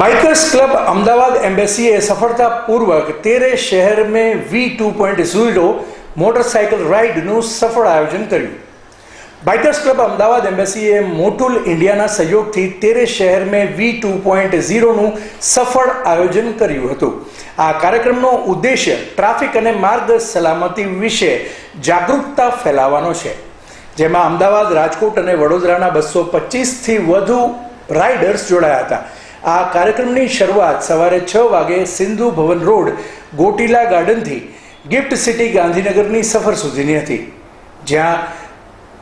Bikers club Ahmedabad એમ્બેસીએ સફળતાપૂર્વક તેરે શહેર મેં V two point zero motorcycle રાઇડનું સફળ આયોજન કર્યું. બાઇકર્સ ક્લબ અમદાવાદ એમ્બેસીએ મોટુલ ઇન્ડિયાના સહયોગથી તેરે શહેર મેં વી ટુ પોઈન્ટ ઝીરોનું સફળ આયોજન કર્યું હતું. આ કાર્યક્રમનો ઉદ્દેશ્ય ટ્રાફિક અને માર્ગ સલામતી વિશે જાગૃતતા ફેલાવવાનો છે. જેમાં અમદાવાદ રાજકોટ અને વડોદરાના બસો પચીસથી વધુ રાઇડર્સ જોડાયા હતા. આ કાર્યક્રમની શરૂઆત સવારે છ વાગે સિંધુ ભવન રોડ, ગોટીલા ગાર્ડનથી ગિફ્ટ સિટી ગાંધીનગરની સફર સુધીની હતી. જ્યાં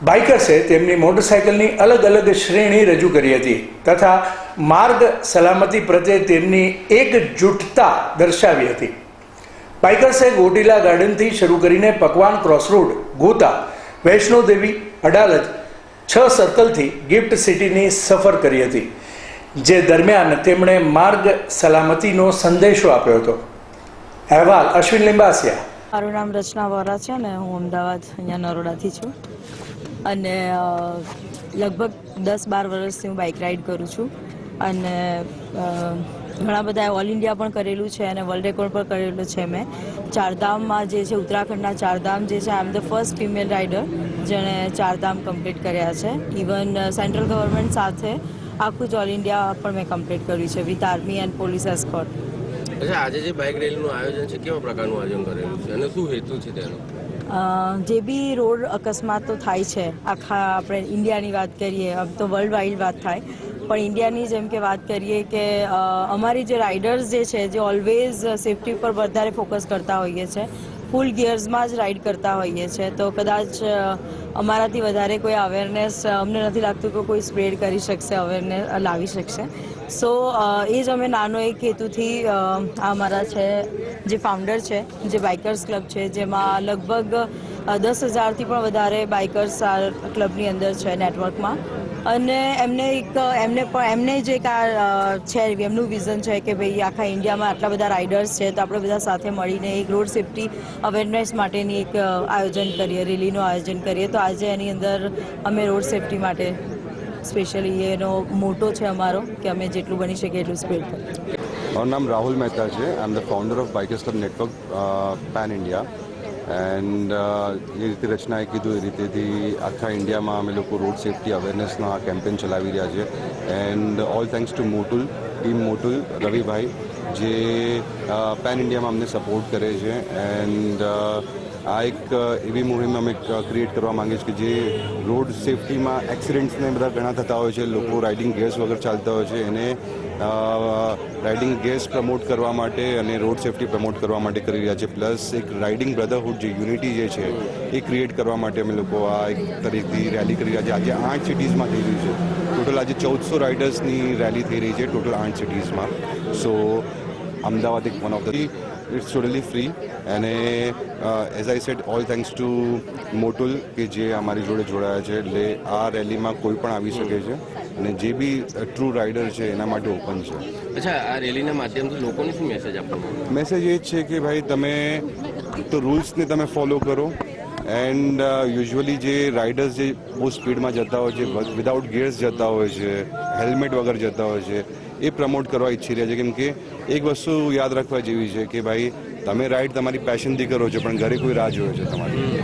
બાઇકર્સે તેમની મોટરસાઇકલની અલગ અલગ શ્રેણી રજૂ કરી હતી તથા માર્ગ સલામતી પ્રત્યે તેમની એકજૂટતા દર્શાવી હતી. બાઇકર્સે ગોટીલા ગાર્ડનથી શરૂ કરીને પકવાન ક્રોસ રોડ ગોતા, વૈષ્ણોદેવી, અડાલજ છ સર્કલથી ગિફ્ટ સિટીની સફર કરી હતી. જે દરમિયાન તેમણે માર્ગ સલામતીનો સંદેશો આપ્યો હતો. અહેવાલ અશ્વિન લિંબાસિયા. મારું નામ રચના વોરા છે ને હું અમદાવાદ અહીંયા નરોડાથી છું. અને લગભગ દસ બાર વર્ષથી હું બાઇક રાઇડ કરું છું. અને ઘણા બધા ઓલ ઇન્ડિયા પણ કરેલું છે અને વર્લ્ડ રેકોર્ડ પણ કરેલું છે મેં. ચારધામમાં જે છે, ઉત્તરાખંડના ચારધામ જે છે, I am the first female rider, જેણે ચારધામ કમ્પ્લીટ કર્યા છે. ઇવન સેન્ટ્રલ ગવર્મેન્ટ સાથે આખું જ ઓલ ઇન્ડિયા પણ મેં કમ્પ્લીટ કર્યું છે with army and police escort અચ્છા આજે જે બાઇક રેલીનું આયોજન છે કેવા પ્રકારનું આયોજન કરેલું છે અને શું હેતુ છે તેનો? જે બી રોડ અકસ્માતો થાય છે આખા આપણે ઇન્ડિયાની વાત કરીએ આમ તો વર્લ્ડ વાઇડ વાત થાય પણ ઇન્ડિયાની જેમ કે વાત કરીએ કે અમારી જે રાઇડર્સ જે છે જે ઓલવેઝ સેફટી પર વધારે ફોકસ કરતા હોઈએ છે ફૂલ ગિયર્સમાં જ રાઇડ કરતા હોઈએ છે તો કદાચ અમારાથી વધારે કોઈ અવેરનેસ અમને નથી લાગતું કે કોઈ સ્પ્રેડ કરી શકશે અવેરનેસ લાવી શકશે. સો એ જ અમે નાનો એક હેતુથી આ અમારા છે, જે ફાઉન્ડર છે, જે બાઇકર્સ ક્લબ છે, જેમાં લગભગ દસ હજારથી પણ વધારે બાઇકર્સ આ ક્લબની અંદર છે નેટવર્કમાં અને એમને એક, એમને પણ, એમને જે એક આ છે, એમનું વિઝન છે કે ભાઈ આખા ઇન્ડિયામાં આટલા બધા રાઇડર્સ છે તો આપણે બધા સાથે મળીને એક રોડ સેફટી અવેરનેસ માટેની એક આયોજન કરીએ રેલીનું આયોજન કરીએ. તો આજે એની અંદર અમે રોડ સેફટી માટે સ્પેશિયલી એનો મોટો છે અમારો કે અમે જેટલું બની શકીએ એટલું સ્પીડ પર. મારું નામ રાહુલ મહેતા છે. I am the founder of bikers club network pan India and જે રીતે રચનાએ કીધું, એ રીતેથી આખા ઇન્ડિયામાં અમે લોકો રોડ સેફટી અવેરનેસના કેમ્પેન ચલાવી રહ્યા છે and all thanks to Motul team Motul રવિભાઈ જે પેન ઇન્ડિયામાં અમને સપોર્ટ કરે છે. એન્ડ આ એક એવી મુહિમ અમે ક્રિએટ કરવા માંગીએ છીએ કે જે રોડ સેફટીમાં એક્સિડન્ટ્સને બધા ઘણા થતા હોય છે. લોકો રાઇડિંગ ગેર્સ વગર ચાલતા હોય છે. એને રાઇડિંગ ગેર્સ પ્રમોટ કરવા માટે અને રોડ સેફટી પ્રમોટ કરવા માટે કરી રહ્યા છે. પ્લસ એક રાઇડિંગ બ્રધરહુડ જે યુનિટી જે છે, એ ક્રિએટ કરવા માટે અમે લોકો આ એક તરીકેથી રેલી કરી રહ્યા છે. આજે આઠ સિટીઝમાં થઈ રહી છે. ટોટલ આજે ચૌદસો રાઇડર્સની રેલી થઈ રહી છે ટોટલ આઠ સિટીઝમાં સો અમદાવાદ એક one of the it's totally free અને as I set all thanks to Motul કે જે અમારી જોડે જોડાયા છે એટલે આ રેલીમાં કોઈ પણ આવી શકે છે અને જે બી ટ્રુ રાઇડર છે એના માટે ઓપન છે અચ્છા આ રેલીના માધ્યમથી લોકોને શું મેસેજ આપવાનો મેસેજ એ જ છે કે ભાઈ તમે તો રૂલ્સને તમે ફોલો કરો. એન્ડ યુઝ્યુઅલી જે રાઇડર્સ જે બહુ સ્પીડમાં જતા હોય છે વિદાઉટ ગિયર્સ જતા હોય છે હેલ્મેટ વગર જતા હોય છે એ પ્રમોટ કરવા ઈચ્છી રહ્યા છે. કેમ કે એક વસ્તુ યાદ રાખવા જેવી છે કે ભાઈ, તમે રાઈડ તમારી પેશનથી કરો છો, પણ ઘરે કોઈ રાહ જોવે છે તમારી.